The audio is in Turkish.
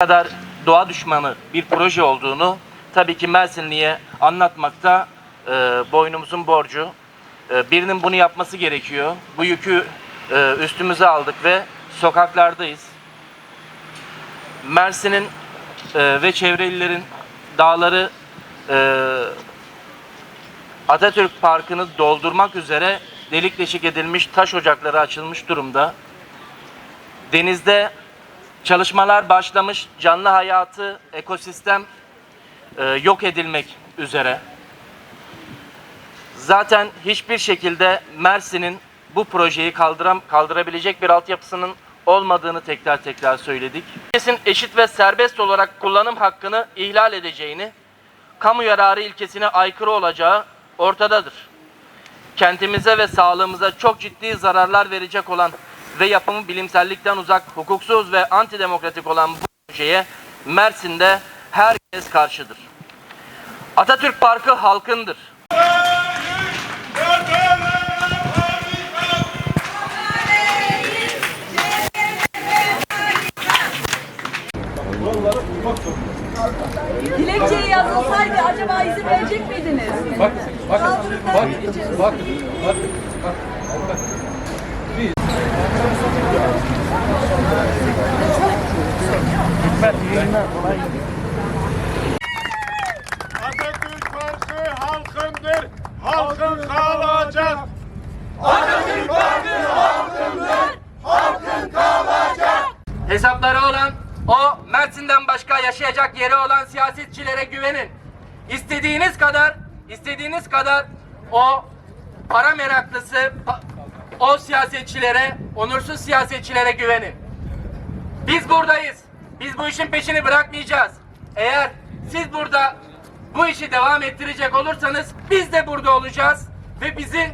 kadar doğa düşmanı bir proje olduğunu tabii ki Mersinli'ye anlatmakta e, boynumuzun borcu. E, birinin bunu yapması gerekiyor. Bu yükü e, üstümüze aldık ve sokaklardayız. Mersin'in e, ve çevre illerin dağları e, Atatürk Parkı'nı doldurmak üzere delik deşik edilmiş taş ocakları açılmış durumda. Denizde çalışmalar başlamış, canlı hayatı, ekosistem e, yok edilmek üzere. Zaten hiçbir şekilde Mersin'in bu projeyi kaldıram, kaldırabilecek bir altyapısının olmadığını tekrar tekrar söyledik. Herkesin eşit ve serbest olarak kullanım hakkını ihlal edeceğini, kamu yararı ilkesine aykırı olacağı ortadadır. Kentimize ve sağlığımıza çok ciddi zararlar verecek olan ve yapımı bilimsellikten uzak, hukuksuz ve antidemokratik olan bu projeye Mersin'de herkes karşıdır. Atatürk Parkı halkındır. Dilekçeyi yazılsaydı acaba izin verecek miydiniz? Bak, bak, Kaldırıp bak, vermeyeceğiz. bak, bak, bak. Atatürk Parkı halkındır, halkın kalacak. Hesapları olan, o Mersin'den başka yaşayacak yeri olan siyasetçilere güvenin. İstediğiniz kadar, istediğiniz kadar o para meraklısı, o siyasetçilere, onursuz siyasetçilere güvenin. Biz buradayız. Biz bu işin peşini bırakmayacağız. Eğer siz burada bu işi devam ettirecek olursanız biz de burada olacağız ve bizi